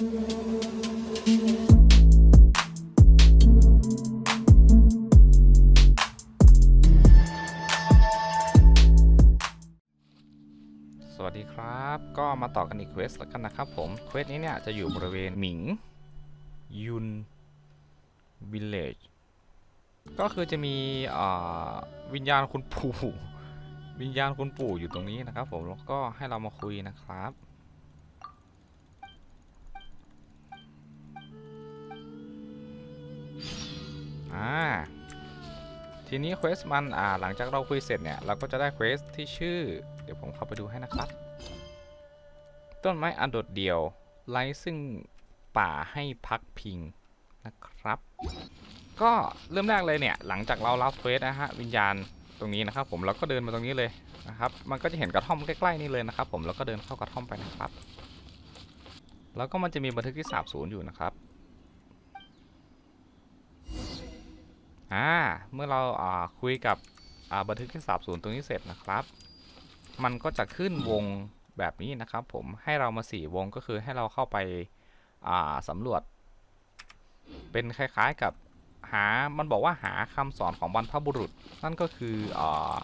สวัสดีครับ ก็มาต่อกันอีกเควสแล้วกันนะครับผม เควสนี้เนี่ยจะอยู่บริเวณหมิง ยุนวิลเลจก็คือจะมีวิญญาณคุณปู่ วิญญาณคุณปู่อยู่ตรงนี้นะครับผม แล้วก็ให้เรามาคุยนะครับ อ่าทีนี้เควสมันอ่าหลังจากเราคุยเสร็จเนี่ย เราก็จะได้เควสที่ชื่อ เดี๋ยวผมเข้าไปดูให้นะครับ ต้นไม้อันโดดเดี่ยวไร้ซึ่งป่าให้พักพิงนะครับ ก็เริ่มแรกเลยเนี่ย หลังจากเรารับเควสนะฮะวิญญาณตรงนี้นะครับ ผมเราก็เดินมาตรงนี้เลยนะครับ มันก็จะเห็นกระท่อมใกล้ๆนี่เลยนะครับ ผมแล้วก็เดินเข้ากระท่อมไปนะครับ แล้วก็มันจะมีบันทึกที่สาบสูญอยู่นะครับ อ่า เมื่อเราอ่าคุยกับอ่าบันทึกที่สาบสูญตรงนี้เสร็จนะครับ มันก็จะขึ้นวงแบบนี้นะครับ ผมให้เรามาสี่วงก็คือให้เราเข้าไปอ่าสำรวจ เป็นคล้ายๆกับหา มันบอกว่าหาคำสอนของบรรพบุรุษ นั่นก็คืออ่า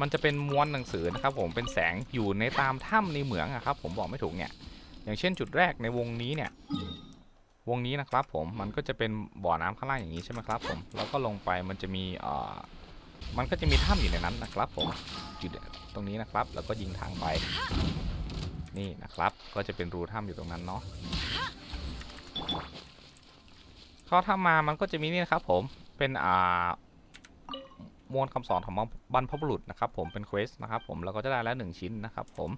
มันจะเป็นม้วนหนังสือนะครับ ผมเป็นแสงอยู่ในตามถ้ำในเหมืองอะครับ ผมบอกไม่ถูกเนี่ย อย่างเช่นจุดแรกในวงนี้เนี่ย วงนี้นะครับผมมันก็จะเป็นบ่อน้ำข้างล่างอย่างนี้ใช่ไหมครับผมแล้วก็ลงไปมันจะมีเอ่อมันก็จะมีถ้ำอยู่ในนั้นนะครับผมอยู่ตรงนี้นะครับ แล้วก็ยิงทางไปนี่นะครับ ก็จะเป็นรูถ้ำอยู่ตรงนั้นเนาะเข้าถ้ำมามันก็จะมีนี่นะครับ ผมเป็นอ่ามวลคำสอนของบรรพบุรุษนะครับ ผมเป็นเควสนะครับ ผมเราก็จะได้แล้วหนึ่งชิ้นนะครับ ผม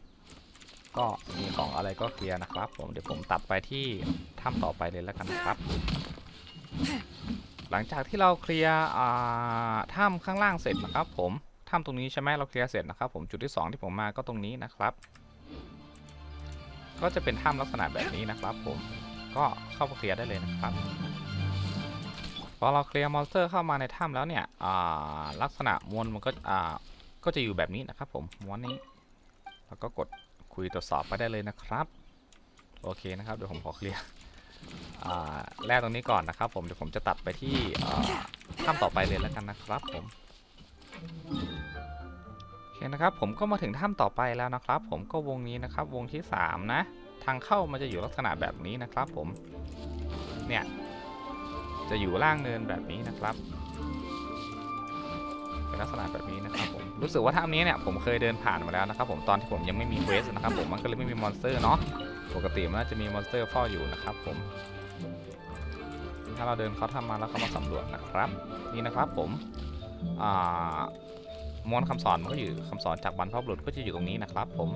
ก็มีของอะไรก็เคลียร์นะครับ ผมเดี๋ยวผมตัดไปที่ ถ้ำต่อไปเลยแล้วกันนะครับ หลังจากที่เราเคลียร์ถ้ำข้างล่างเสร็จนะครับ ผมถ้ำตรงนี้ใช่ไหมเราเคลียร์เสร็จนะครับ ผมจุดที่สองที่ผมมาก็ตรงนี้นะครับ ก็จะเป็นถ้ำลักษณะแบบนี้นะครับ ผมก็เข้าไปเคลียร์ได้เลยนะครับพอเราเคลียร์มอนสเตอร์เข้ามาในถ้ำแล้วเนี่ยลักษณะมวลมันก็ก็จะอยู่แบบนี้นะครับ ผมม้วนนี้แล้วก็กดคุยตรวจสอบไปได้เลยนะครับ โอเคนะครับเดี๋ยวผมขอเคลียร์ แรกตรงนี้ก่อนนะครับ ผมเดี๋ยวผมจะตัดไปที่ถ้ำต่อไปเลยแล้วกันนะครับผมโอเคนะครับผมก็มาถึงถ้ำต่อไปแล้วนะครับ ผมก็วงนี้นะครับ วงที่สามนะ ทางเข้ามันจะอยู่ลักษณะแบบนี้นะครับ ผมเนี่ยจะอยู่ล่างเนินแบบนี้นะครับ ลักษณะแบบนี้นะครับผมรู้สึกว่าถ้ำนี้เนี่ยผมเคยเดินผ่านมาแล้วนะครับผมตอนที่ผมยังไม่มีเควสนะครับผมมันก็เลยไม่มีมอนสเตอร์เนาะปกติมันน่าจะมีมอนสเตอร์เฝ้าอยู่นะครับผม ถ้าเราเดินเขาทำมาแล้วเขามาสำรวจนะครับ นี่นะครับผมอ่ามวลคำสอนมันก็อยู่คำสอนจากบรรพบุรุษก็จะอยู่ตรงนี้นะครับ ผม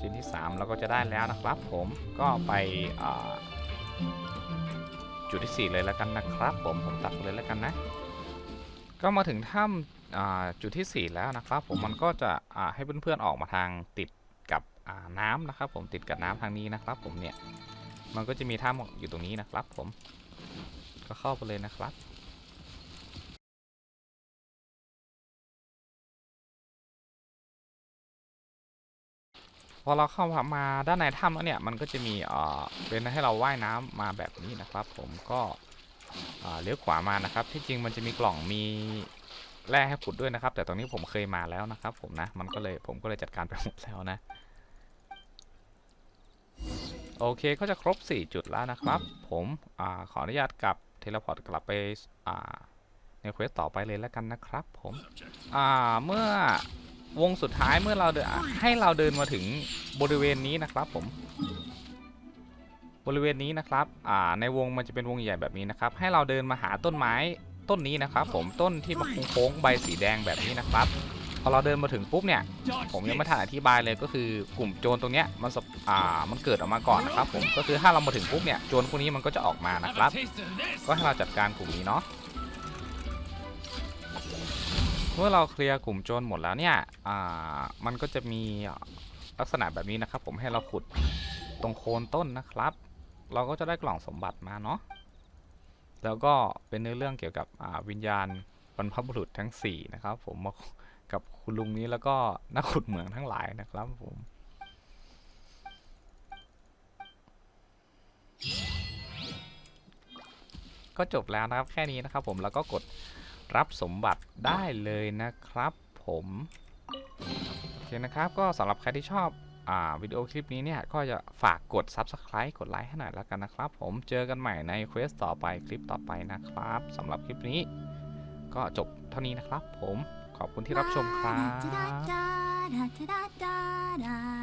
ชิ้นที่3เราก็จะได้แล้วนะครับ ผมก็ไปอ่าจุดที่สี่เลยแล้วกันนะครับ ผมผมตัดเลยแล้วกันนะ ก็มาถึงถ้ำอ่าจุดที่ 4 แล้วนะครับ ผมมันก็จะอ่าให้เพื่อนๆออกมาทางติดกับอ่าน้ำนะครับ ผมติดกับน้ำทางนี้นะครับ ผมเนี่ยมันก็จะมีถ้ำอยู่ตรงนี้นะครับ ผมก็เข้าไปเลยนะครับพอเราเข้ามาด้านในถ้ำแล้วเนี่ยมันก็จะมีเอ่อเป็นให้เราว่ายน้ำมาแบบนี้นะครับ ผมก็อ่า เลี้ยวขวามานะครับ ที่จริงมันจะมีกล่องมีแร่ให้ขุดด้วยนะครับ แต่ตรงนี้ผมเคยมาแล้วนะครับ ผมนะ มันก็เลยผมก็เลยจัดการไปหมดแล้วนะ โอเคก็จะครบ 4 จุดแล้วนะครับ ผมอขออนุญาตกลับเทเลพอร์ตกลับไปในเควสต่อไปเลยแล้วกันนะครับ ผมเมื่อวงสุดท้ายเมื่อเราเดินให้เราเดินมาถึงบริเวณนี้นะครับ ผม บริเวณนี้นะครับอ่าในวงมันจะเป็นวงใหญ่แบบนี้นะครับ ให้เราเดินมาหาต้นไม้ต้นนี้นะครับ ผมต้นที่มันโค้งใบสีแดงแบบนี้นะครับพอเราเดินมาถึงปุ๊บเนี่ย ผมยังไม่ทันอธิบายเลยก็คือกลุ่มโจรตรงเนี้ยมันสะอ่ามันเกิดออกมาก่อนนะครับ ผมก็คือถ้าเรามาถึงปุ๊บเนี่ยโจรพวกนี้มันก็จะออกมานะครับ ก็ให้เราจัดการกลุ่มนี้เนาะเมื่อเราเคลียร์กลุ่มโจรหมดแล้วเนี่ยอ่ามันก็จะมีลักษณะแบบนี้นะครับ ผมให้เราขุดตรงโคนต้นนะครับ เราก็จะได้กล่องสมบัติมาเนาะแล้วก็เป็นเนื้อเรื่องเกี่ยวกับวิญญาณบรรพบุรุษทั้ง 4 นะครับ ผมมากับคุณลุงนี้แล้วก็นักขุดเหมืองทั้งหลายนะครับผมก็จบแล้วนะครับแค่นี้นะครับผมแล้วก็กดรับสมบัติได้เลยนะครับผมโอเคนะครับก็สำหรับใครที่ชอบ วิดีโอคลิปนี้เนี่ยก็จะฝากกด Subscribe กดไลค์ให้หน่อยแล้วกันนะครับ ผมเจอกันใหม่ในเควสต่อไปคลิปต่อไปนะครับสำหรับคลิปนี้ ก็จบเท่านี้นะครับ ผมขอบคุณที่รับชมครับ